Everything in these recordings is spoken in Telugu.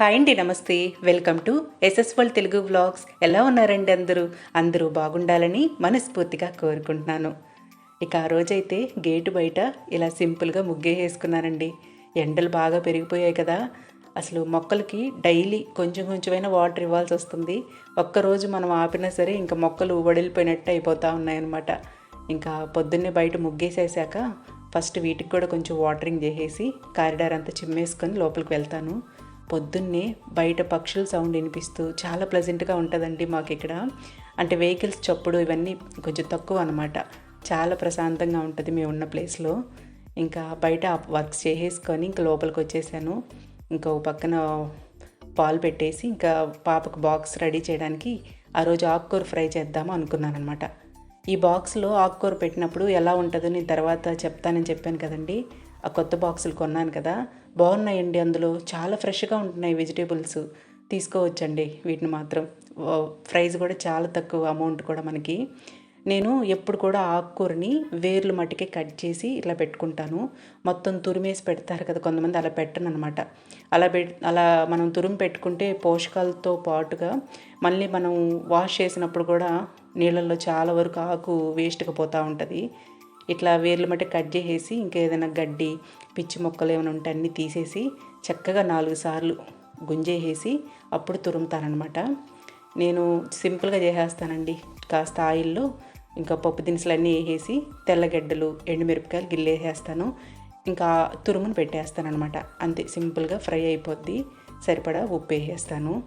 హాయ్ అండి నమస్తే. Welcome to SS world Telugu vlogs. ఎలా ఉన్నారండి అందరూ? అందరూ బాగుండాలని మనస్ఫూర్తిగా కోరుకుంటున్నాను. ఇక ఆ రోజైతే గేటు బయట ఇలా సింపుల్గా ముగ్గే వేసుకున్నానండి ఎండలు బాగా పెరిగిపోయాయి కదా. అసలు మొక్కలకి డైలీ కొంచెం కొంచెమైనా వాటర్ ఇవ్వాల్సి వస్తుంది. ఒక్కరోజు మనం ఆపినా సరే ఇంకా మొక్కలు వడిలిపోయినట్టు అయిపోతూ ఉన్నాయన్నమాట. ఇంకా పొద్దున్నే బయట ముగ్గేసేసాక ఫస్ట్ వీటికి కూడా కొంచెం వాటరింగ్ చేసేసి కారిడార్ అంతా చిమ్మేసుకొని లోపలికి వెళ్తాను. పొద్దున్నే బయట పక్షుల సౌండ్ వినిపిస్తూ చాలా ప్లెజెంట్గా ఉంటుందండి మాకు ఇక్కడ అంటే వెహికల్స్ చప్పుడు ఇవన్నీ కొంచెం తక్కువ అనమాట చాలా ప్రశాంతంగా ఉంటుంది మేము ఉన్న ప్లేస్లో. ఇంకా బయట వర్క్స్ చేసేసుకొని ఇంకా లోపలికి వచ్చేసాను ఇంకా పక్కన పాలు పెట్టేసి ఇంకా పాపకు బాక్స్ రెడీ చేయడానికి ఆ రోజు ఆకుకూర ఫ్రై చేద్దాము అనుకున్నాను అనమాట ఈ బాక్స్లో ఆకుకూర పెట్టినప్పుడు ఎలా ఉంటుందో నేను తర్వాత చెప్తానని చెప్పాను కదండి. ఆ కొత్త బాక్సులు కొన్నాను కదా. బాగున్నాయండి అందులో. చాలా ఫ్రెష్గా ఉంటున్నాయి వెజిటేబుల్స్. తీసుకోవచ్చండి వీటిని మాత్రం. ప్రైస్ కూడా చాలా తక్కువ అమౌంట్ కూడా మనకి. నేను ఎప్పుడు కూడా ఆకుకూరని వేర్లు మట్టికే కట్ చేసి ఇట్లా పెట్టుకుంటాను. మొత్తం తురిమేసి పెడతారు కదా కొంతమంది అలా పెట్టను అనమాట అలా పె అలా మనం తురుము పెట్టుకుంటే పోషకాలతో పాటుగా మళ్ళీ మనం వాష్ చేసినప్పుడు కూడా నీళ్ళల్లో చాలా వరకు ఆకు వేస్ట్గా పోతూ ఉంటుంది. ఇట్లా వేర్లు మట్టి కట్ చేసేసి ఇంకేదైనా గడ్డి పిచ్చి మొక్కలు ఏమైనా ఉంటే అన్నీ తీసేసి చక్కగా నాలుగు సార్లు గుంజేసేసి అప్పుడు తురుముతానమాట నేను సింపుల్గా చేసేస్తానండి. కాస్త ఆయిల్లో ఇంకా పప్పు దినుసులు అన్నీ వేసేసి తెల్లగడ్డలు ఎండుమిరపకాయలు గిల్లేసేస్తాను. ఇంకా తురుమును పెట్టేస్తాను అనమాట అంతే సింపుల్గా ఫ్రై అయిపోద్ది సరిపడా ఉప్పు వేసేస్తాను.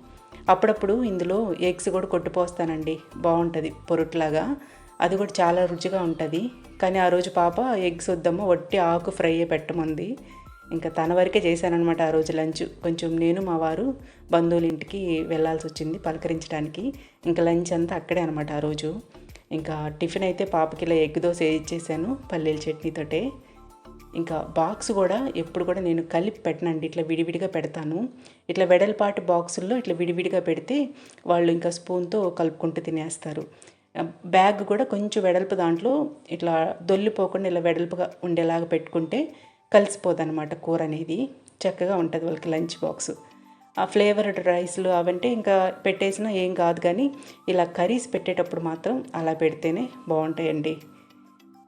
అప్పుడప్పుడు ఇందులో ఎగ్స్ కూడా కొట్టుపోస్తానండి బాగుంటుంది పొరుట్లాగా. అది కూడా చాలా రుచిగా ఉంటుంది. కానీ ఆ రోజు పాప ఎగ్స్ వద్దమ్మా వట్టి ఆకు ఫ్రై పెట్టమంది. ఇంకా తన వరకే చేశానమాట ఆ రోజు లంచ్. కొంచెం నేను మా వారు బంధువుల ఇంటికి వెళ్ళాల్సి వచ్చింది పలకరించడానికి. ఇంకా లంచ్ అంతా అక్కడే అనమాట ఆ రోజు. ఇంకా టిఫిన్ అయితే పాపకి ఇలా ఎగ్ దోశ ఇచ్చేసాను పల్లీల చట్నీతోటే ఇంకా బాక్స్ కూడా ఎప్పుడు కూడా నేను కలిపి పెట్టనండి. ఇట్లా విడివిడిగా పెడతాను. ఇట్లా వెడల్పాటి బాక్సుల్లో ఇట్లా విడివిడిగా పెడితే వాళ్ళు ఇంకా స్పూన్తో కలుపుకుంటూ తినేస్తారు. బ్యాగ్ కూడా కొంచెం వెడల్పు దాంట్లో ఇట్లా దొల్లిపోకుండా ఇలా వెడల్పుగా ఉండేలాగా పెట్టుకుంటే కలిసిపోదన్నమాట కూర అనేది. చక్కగా ఉంటుంది వాళ్ళకి లంచ్ బాక్స్. ఆ ఫ్లేవర్డ్ రైస్లు అవంటే ఇంకా పెట్టేసినా ఏం కాదు కానీ ఇలా కర్రీస్ పెట్టేటప్పుడు మాత్రం అలా పెడితేనే బాగుంటాయండి.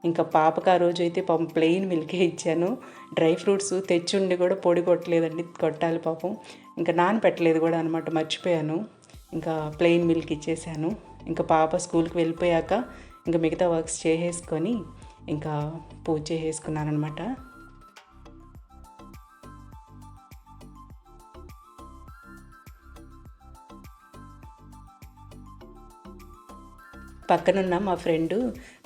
ఇంకా పాపకు ఆ రోజు అయితే పాపం ప్లెయిన్ మిల్కే ఇచ్చాను. డ్రై ఫ్రూట్స్ తెచ్చుండి కూడా పొడి కొట్టలేదండి కొట్టాలి పాపం. ఇంకా నానపెట్టలేదు కూడా అనమాట మర్చిపోయాను. ఇంకా ప్లెయిన్ మిల్క్ ఇచ్చేసాను. ఇంకా పాప స్కూల్కి వెళ్ళిపోయాక ఇంకా మిగతా వర్క్స్ చేసేసుకొని ఇంకా పూజ చేసేసుకున్నాను అనమాట పక్కనున్న మా ఫ్రెండు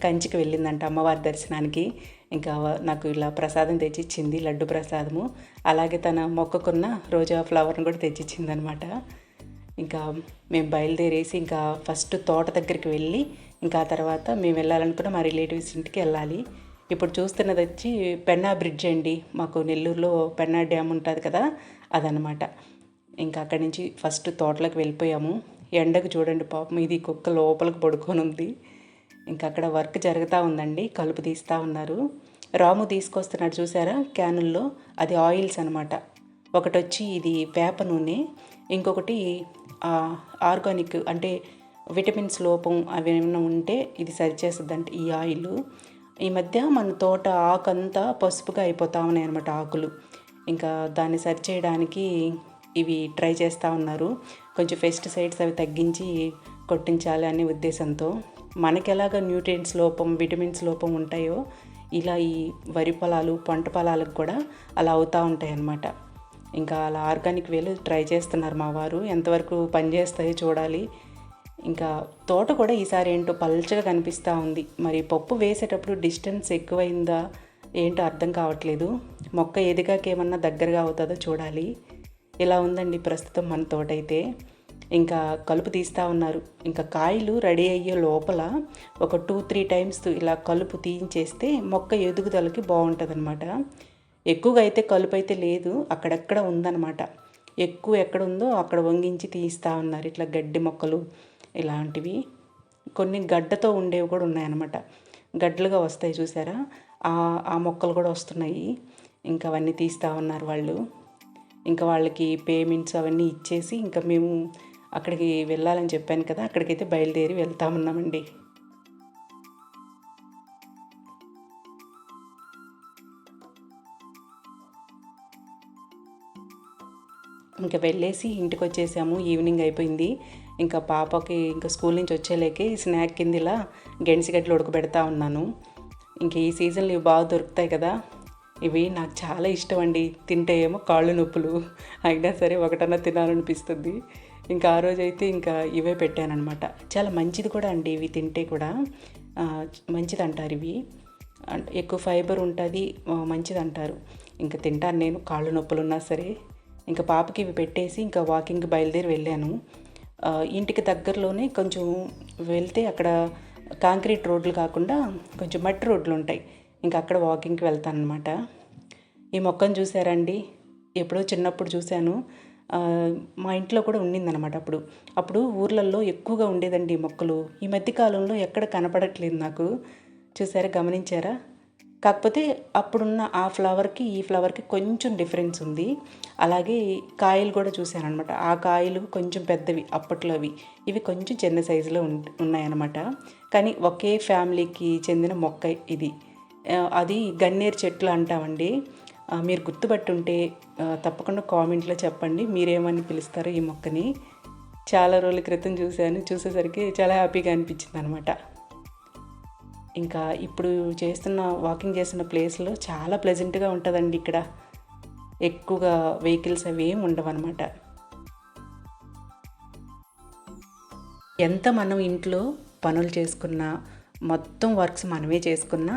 కంచికి వెళ్ళిందంట అమ్మవారి దర్శనానికి. ఇంకా నాకు ఇలా ప్రసాదం తెచ్చిచ్చింది లడ్డు ప్రసాదము. అలాగే తన మొక్కకున్న రోజా ఫ్లవర్ని కూడా తెచ్చిచ్చిందనమాట. ఇంకా మేము బయలుదేరేసి ఇంకా ఫస్ట్ తోట దగ్గరికి వెళ్ళి ఇంకా తర్వాత మేము వెళ్ళాలనుకున్న మా రిలేటివ్స్ ఇంటికి వెళ్ళాలి. ఇప్పుడు చూస్తున్నది వచ్చి పెన్నా బ్రిడ్జ్ అండి. మాకు నెల్లూరులో పెన్నా డ్యామ్ ఉంటుంది కదా అదనమాట ఇంకా అక్కడి నుంచి ఫస్ట్ తోటలోకి వెళ్ళిపోయాము. ఎండకు చూడండి పాపం ఇది కుక్క లోపలికి పడుకొని ఉంది. ఇంకా అక్కడ వర్క్ జరుగుతూ ఉందండి. కలుపు తీస్తూ ఉన్నారు. రాము తీసుకొస్తున్నాడు చూసారా క్యానుల్లో? అది ఆయిల్స్ అనమాట ఒకటి వచ్చి ఇది వేప నూనె ఇంకొకటి ఆర్గానిక్ అంటే విటమిన్స్ లోపం అవి ఏమైనా ఉంటే ఇది సరిచేస్తుంది అంటే ఈ ఆయిల్. ఈ మధ్య మన తోట ఆకంతా పసుపుగా అయిపోతా ఉన్నాయి అనమాట ఆకులు. ఇంకా దాన్ని సరిచేయడానికి ఇవి ట్రై చేస్తూ ఉన్నారు. కొంచెం పెస్టిసైడ్స్ అవి తగ్గించి కొట్టించాలి అనే ఉద్దేశంతో. మనకి ఎలాగ న్యూట్రియంట్స్ లోపం విటమిన్స్ లోపం ఉంటాయో ఇలా ఈ వరి పొలాలు పంట పొలాలకు కూడా అలా అవుతూ ఉంటాయి అన్నమాట ఇంకా అలా ఆర్గానిక్ వేలు ట్రై చేస్తున్నారు మా వారు. ఎంతవరకు పనిచేస్తాయో చూడాలి. ఇంకా తోట కూడా ఈసారి ఏంటో పల్చగా కనిపిస్తూ ఉంది. మరి పప్పు వేసేటప్పుడు డిస్టెన్స్ ఎక్కువైందా ఏంటో అర్థం కావట్లేదు. మొక్క ఎదిగాకేమన్నా దగ్గరగా అవుతుందో చూడాలి. ఇలా ఉందండి ప్రస్తుతం మన తోట అయితే ఇంకా కలుపు తీస్తూ ఉన్నారు. ఇంకా కాయలు రెడీ అయ్యే లోపల ఒక టూ త్రీ టైమ్స్ ఇలా కలుపు తీయించేస్తే మొక్క ఎదుగుదలకి బాగుంటుంది అనమాట ఎక్కువగా అయితే కలుపు అయితే లేదు అక్కడక్కడ ఉందన్నమాట. ఎక్కువ ఎక్కడ ఉందో అక్కడ వంగించి తీస్తూ ఉన్నారు. ఇట్లా గడ్డి మొక్కలు ఇలాంటివి. కొన్ని గడ్డతో ఉండేవి కూడా ఉన్నాయన్నమాట. గడ్డలుగా వస్తాయి చూసారా? ఆ మొక్కలు కూడా వస్తున్నాయి. ఇంకా అవన్నీ తీస్తూ ఉన్నారు వాళ్ళు. ఇంకా వాళ్ళకి పేమెంట్స్ అవన్నీ ఇచ్చేసి ఇంకా మేము అక్కడికి వెళ్ళాలని చెప్పాను కదా అక్కడికైతే బయలుదేరి వెళ్తామన్నామండి ఇంకా వెళ్ళేసి ఇంటికి వచ్చేసాము ఈవినింగ్ అయిపోయింది. ఇంకా పాపకి ఇంకా స్కూల్ నుంచి వచ్చేలేకే స్నాక్ కింద ఇలా గెండిసిగడ్డలు ఉడకబెడతా ఉన్నాను. ఇంక ఈ సీజన్లో ఇవి బాగా దొరుకుతాయి కదా. ఇవి నాకు చాలా ఇష్టం అండి తింటే ఏమో కాళ్ళు నొప్పులు అయినా సరే ఒకటన్నా తినాలనిపిస్తుంది. ఇంకా ఆ రోజు అయితే ఇంకా ఇవే పెట్టానమాట చాలా మంచిది కూడా అండి ఇవి తింటే కూడా. మంచిది అంటారు ఇవి. ఎక్కువ ఫైబర్ ఉంటుంది మంచిది అంటారు ఇంకా తింటాను నేను కాళ్ళు నొప్పులు ఉన్నా సరే. ఇంకా పాపకి ఇవి పెట్టేసి ఇంకా వాకింగ్ బయలుదేరి వెళ్ళాను. ఇంటికి దగ్గరలోనే కొంచెం వెళ్తే అక్కడ కాంక్రీట్ రోడ్లు కాకుండా కొంచెం మట్టి రోడ్లు ఉంటాయి. ఇంకా అక్కడ వాకింగ్కి వెళ్తాను అనమాట ఈ మొక్కను చూసారండి ఎప్పుడో చిన్నప్పుడు చూశాను. మా ఇంట్లో కూడా ఉండిందనమాట అప్పుడు. అప్పుడు ఊర్లలో ఎక్కువగా ఉండేదండి ఈ మొక్కలు. ఈ మధ్యకాలంలో ఎక్కడ కనపడట్లేదు నాకు. చూసారా గమనించారా? కాకపోతే అప్పుడున్న ఆ ఫ్లవర్కి ఈ ఫ్లవర్కి కొంచెం డిఫరెన్స్ ఉంది. అలాగే కాయలు కూడా చూశాను అనమాట ఆ కాయలు కొంచెం పెద్దవి అప్పట్లో అవి. ఇవి కొంచెం చిన్న సైజులో ఉన్నాయన్నమాట. కానీ ఒకే ఫ్యామిలీకి చెందిన మొక్క ఇది. అది గన్నేరు చెట్లు అంటామండి. మీరు గుర్తుపట్టుంటే తప్పకుండా కామెంట్లో చెప్పండి. మీరేమని పిలుస్తారో ఈ మొక్కని. చాలా రోజుల క్రితం చూశాను. చూసేసరికి చాలా హ్యాపీగా అనిపించింది అనమాట ఇంకా ఇప్పుడు చేస్తున్న వాకింగ్ చేస్తున్న ప్లేస్లో చాలా ప్లెజెంట్గా ఉంటుందండి ఇక్కడ. ఎక్కువగా వెహికల్స్ అవి ఏమి ఉండవన్నమాట ఎంత మనం ఇంట్లో పనులు చేసుకున్నా మొత్తం వర్క్స్ మనమే చేసుకున్నా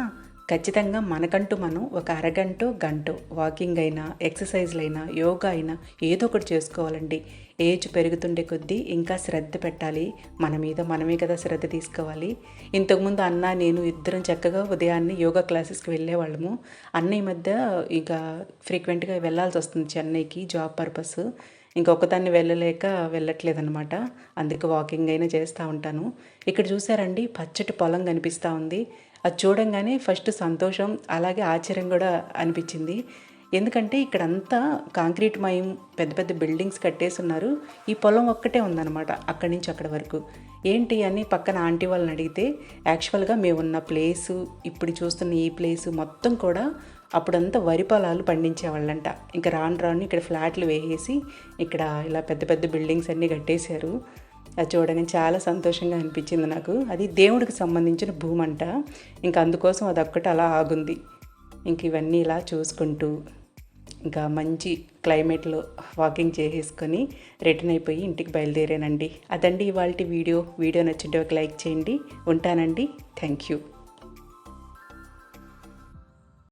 ఖచ్చితంగా మనకంటూ మనం ఒక అరగంట గంట వాకింగ్ అయినా ఎక్సర్సైజ్లైనా అయినా యోగా అయినా ఏదో ఒకటి చేసుకోవాలండి. ఏజ్ పెరుగుతుండే కొద్దీ ఇంకా శ్రద్ధ పెట్టాలి. మన మీద మనమే కదా శ్రద్ధ తీసుకోవాలి. ఇంతకుముందు అన్న నేను ఇద్దరం చక్కగా ఉదయాన్నే యోగా క్లాసెస్కి వెళ్ళేవాళ్ళము. అన్న ఈ మధ్య ఇక ఫ్రీక్వెంట్గా వెళ్ళాల్సి వస్తుంది చెన్నైకి జాబ్ పర్పస్ ఇంకొకదాన్ని వెళ్ళలేక వెళ్ళట్లేదనమాట అందుకే వాకింగ్ అయినా చేస్తూ ఉంటాను. ఇక్కడ చూసారండి పచ్చటి పొలం కనిపిస్తూ ఉంది. అది చూడంగానే ఫస్ట్ సంతోషం అలాగే ఆశ్చర్యం కూడా అనిపించింది. ఎందుకంటే ఇక్కడంతా కాంక్రీట్ మయం పెద్ద పెద్ద బిల్డింగ్స్ కట్టేస్తున్నారు ఈ పొలం ఒక్కటే ఉందన్నమాట అక్కడి నుంచి అక్కడి వరకు. ఏంటి అని పక్కన ఆంటీ వాళ్ళని అడిగితే యాక్చువల్గా మేము ఉన్న ప్లేసు ఇప్పుడు చూస్తున్న ఈ ప్లేసు మొత్తం కూడా అప్పుడంతా వరి పొలాలు పండించేవాళ్ళంట. ఇంకా రాను రాను ఇక్కడ ఫ్లాట్లు వేసేసి ఇక్కడ ఇలా పెద్ద పెద్ద బిల్డింగ్స్ అన్నీ కట్టేశారు. అది చూడగానే చాలా సంతోషంగా అనిపించింది నాకు. అది దేవుడికి సంబంధించిన భూమంట. ఇంకా అందుకోసం అది ఒక్కటి అలా ఆగుంది. ఇంక ఇవన్నీ ఇలా చూసుకుంటూ ఇంకా మంచి క్లైమేట్లో వాకింగ్ చేసేసుకొని రిటర్న్ అయిపోయి ఇంటికి బయలుదేరానండి. అదండి ఇవాళ వీడియో. వీడియో నచ్చింటే ఒక లైక్ చేయండి. ఉంటానండి. Thank you